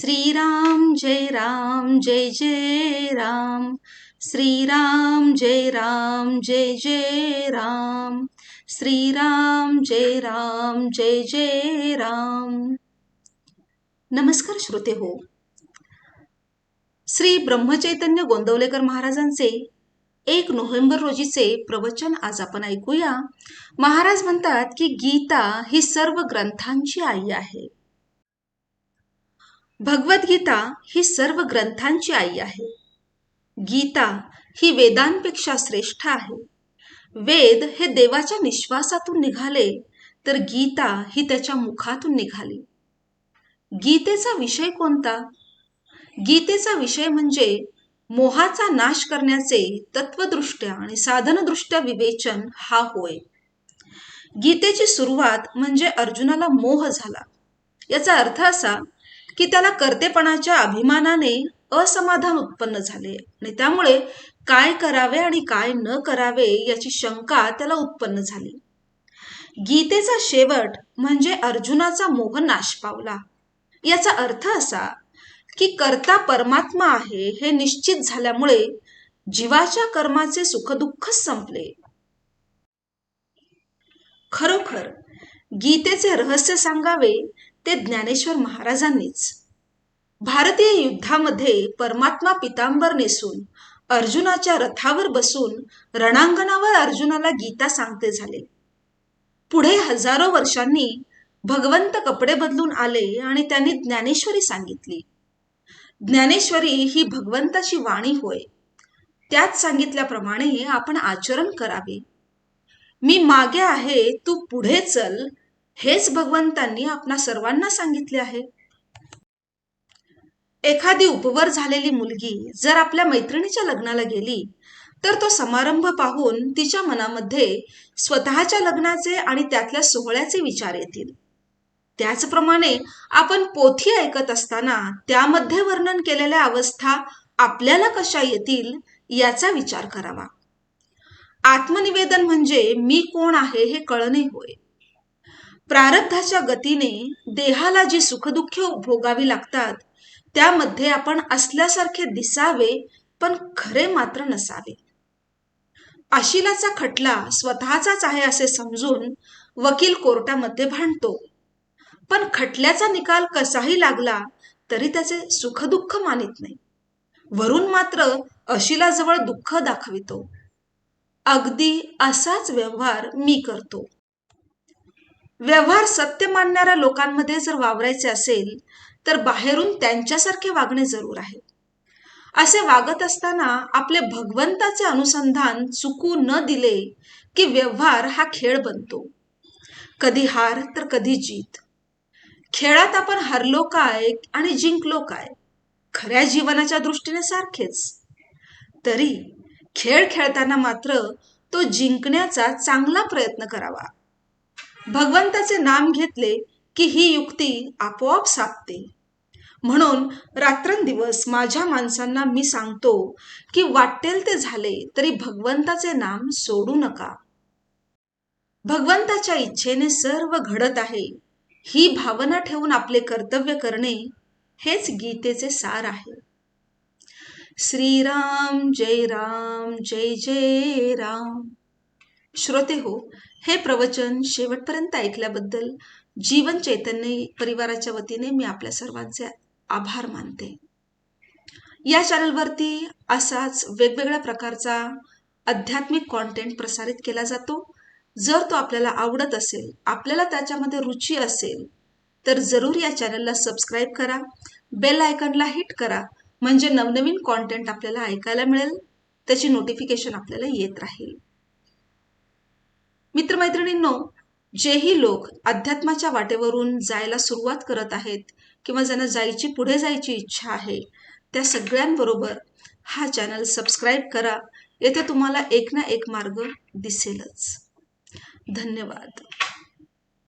श्रीराम जय राम जय जय राम। श्रीराम जय राम जय जय राम। श्रीराम जय राम जय जय राम। नमस्कार श्रोते हो। श्री ब्रह्मचैतन्य गोंदवलेकर महाराजांचे एक नोव्हेंबर रोजीचे प्रवचन आज आपण ऐकूया. महाराज म्हणतात की गीता ही सर्व ग्रंथांची आई आहे. भगवद्गीता ही सर्व ग्रंथांची आई आहे. गीता ही वेदांपेक्षा श्रेष्ठ आहे. वेद हे देवाच्या निश्वासातून निघाले तर गीता ही त्याच्या मुखातून निघाली. गीतेचा विषय कोणता? गीतेचा विषय म्हणजे मोहाचा नाश करण्याचे तत्वदृष्ट्या आणि साधनदृष्ट्या विवेचन हा होय. गीतेची सुरुवात म्हणजे अर्जुनाला मोह झाला. याचा अर्थ असा की त्याला कर्तेपणाच्या अभिमानाने असमाधान उत्पन्न झाले. आणि त्यामुळे काय करावे आणि काय न करावे याची शंका त्याला उत्पन्न झाली. गीतेचा शेवट म्हणजे अर्जुनाचा मोह नाश पावला. याचा अर्थ असा की कर्ता परमात्मा आहे हे निश्चित झाल्यामुळे जीवाच्या कर्माचे सुखदुःखच संपले. खरोखर गीतेचे रहस्य सांगावे ते ज्ञानेश्वर महाराजांनीच. भारतीय युद्धामध्ये परमात्मा पितांबर नेसून अर्जुनाच्या रथावर बसून रणांगणावर अर्जुनाला गीता सांगते झाले. पुढे हजारो वर्षांनी भगवंत कपडे बदलून आले आणि त्यांनी ज्ञानेश्वरी सांगितली. ज्ञानेश्वरी ही भगवंताची वाणी होय. त्यात सांगितल्याप्रमाणे आपण आचरण करावे. मी मागे आहे तू पुढे चल हेच भगवंतांनी आपणा सर्वांना सांगितले आहे. एखादी उपवर झालेली मुलगी जर आपल्या मैत्रिणीच्या लग्नाला गेली तर तो समारंभ पाहून तिच्या मनामध्ये स्वतःच्या लग्नाचे आणि त्यातल्या सोहळ्याचे विचार येतील. त्याचप्रमाणे आपण पोथी ऐकत असताना त्यामध्ये वर्णन केलेल्या अवस्था आपल्याला कशा येतील याचा विचार करावा. आत्मनिवेदन म्हणजे मी कोण आहे हे कळणे होय. प्रारब्धाच्या गतीने देहाला जी सुखदुःख भोगावी लागतात त्यामध्ये आपण असल्यासारखे दिसावे पण खरे मात्र नसावे. आशिलाचा खटला स्वतःचाच आहे असे समजून वकील कोर्टामध्ये भांडतो. पण खटल्याचा निकाल कसाही लागला तरी त्याचे सुखदुःख मानित नाही. वरून मात्र अशिलाजवळ दुःख दाखवितो. अगदी असाच व्यवहार मी करतो. व्यवहार सत्य मानणाऱ्या लोकांमध्ये जर वावरायचे असेल तर बाहेरून त्यांच्यासारखे वागणे जरूर आहे. असे वागत असताना आपले भगवंताचे अनुसंधान चुकू न दिले की व्यवहार हा खेळ बनतो. कधी हार तर कधी जीत. खेळात आपण हरलो काय आणि जिंकलो काय? खऱ्या जीवनाच्या दृष्टीने सारखेच. तरी खेळ खेळताना मात्र तो जिंकण्याचा चांगला प्रयत्न करावा. भगवंताचे नाम घेतले की ही युक्ती आपोआप साधते. म्हणून रात्रंदिवस माझ्या माणसांना मी सांगतो की वाटेल ते झाले तरी भगवंताचे नाम सोडू नका. भगवंताच्या इच्छेने सर्व घडत आहे. ही भावना ठेवून आपले कर्तव्य करणे हेच गीतेचे सार आहे. श्रीराम जय राम जय जय राम. श्रोते हो हे प्रवचन शेवटपर्यंत ऐकल्याबद्दल जीवन चैतन्य परिवाराच्या वतीने मी आपल्या सर्वांचे आभार मानते. या चॅनलवरती असाच वेगवेगळ्या प्रकारचा आध्यात्मिक कॉन्टेंट प्रसारित केला जातो. जर तो आपल्याला आवडत असेल आपल्याला त्याच्यामध्ये रुची असेल तर जरूर या चॅनलला सबस्क्राईब करा. बेल आयकनला हिट करा. म्हणजे नवनवीन कॉन्टेंट आपल्याला ऐकायला मिळेल. त्याची नोटिफिकेशन आपल्याला येत राहील. मित्रमैत्रिणींनो जेही लोक अध्यात्माच्या वाटेवरून जायला सुरुवात करत आहेत किंवा ज्यांना जायची पुढे जायची इच्छा आहे त्या सगळ्यांबरोबर हा चॅनल सबस्क्राईब करा. येथे तुम्हाला एक ना एक मार्ग दिसेलच. धन्यवाद.